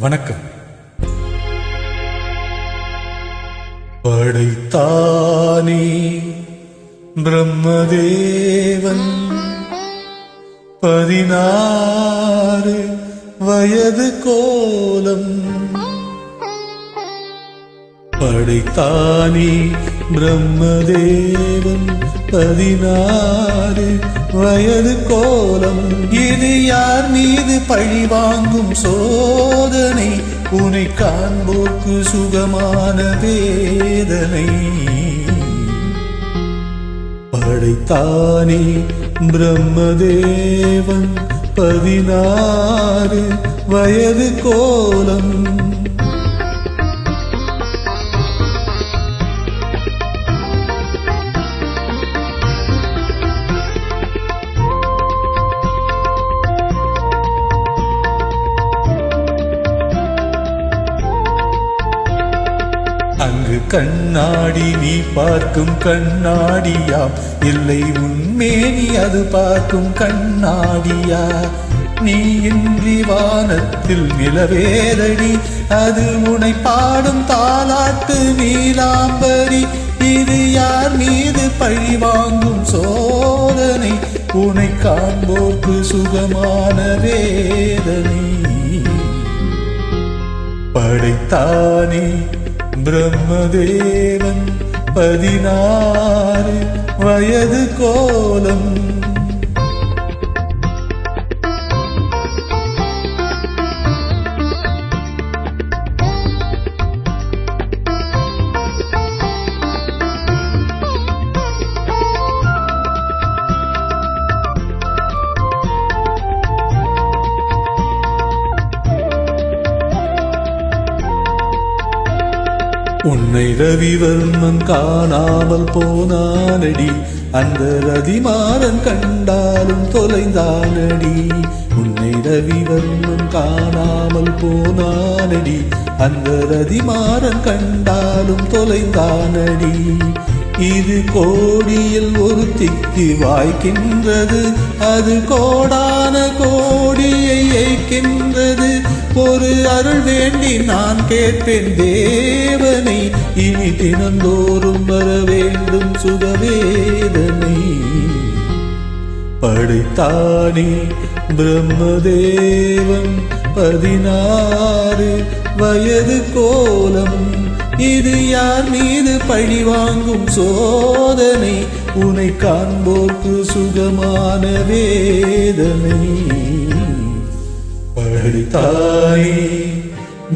வணக்கம். படைத்தானே பிரம்மதேவன். பதினாறு வயது கோலம். படைத்தானே பிரம்மதேவன். பதினாறு வயது கோலம். இது யார் மீது பழி வாங்கும் சோதனை? உனை காண்போக்கு சுகமான வேதனை. படைத்தானே பிரம்மதேவன். பதினாறு வயது கோலம். கண்ணாடி நீ பார்க்கும் கண்ணாடியாம். இல்லை உன்மேனி அது பார்க்கும் கண்ணாடியா? நீ இன்றி வானத்தில் நிலவேதடி அது உனை பாடும் தாலாட்டு நீலாம்பரி. இது யார் மீது பழி வாங்கும் சோதனை? உனை காண்போர்க்கு சுகமான வேதனை. படைத்தானே பிரம்மதேவன் பதினாறு வயது கோலம். உன்னை ரவிவர்மன் காணாமல் போனானடி. அந்த ரதிமாறன் கண்டாலும் தொலைந்தானடி. உன்னை ரவிவர்மன் காணாமல் போனானடி. அந்த ரதிமாறன் கண்டாலும் தொலைந்தானடி. இது கோடியில் ஒரு திக்கு வாய்க்கின்றது. அது கோடான கோடியை ஏய்க்கின்றது. ஒரு அருள் வேண்டி நான் கேட்பேன் தேவனை தினந்தோறும் வர வேண்டும் சுகவேதனை. படைத்தானே பிரம்மதேவன் பதினாறு வயது கோலம். இது யார் மீது பழி வாங்கும் சோதனை? உனை காண்போர்க்கு சுகமான வேதனை. படைத்தானே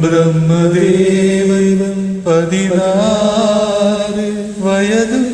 பிரம்மதேவன் பதினாறு வயது கோலம்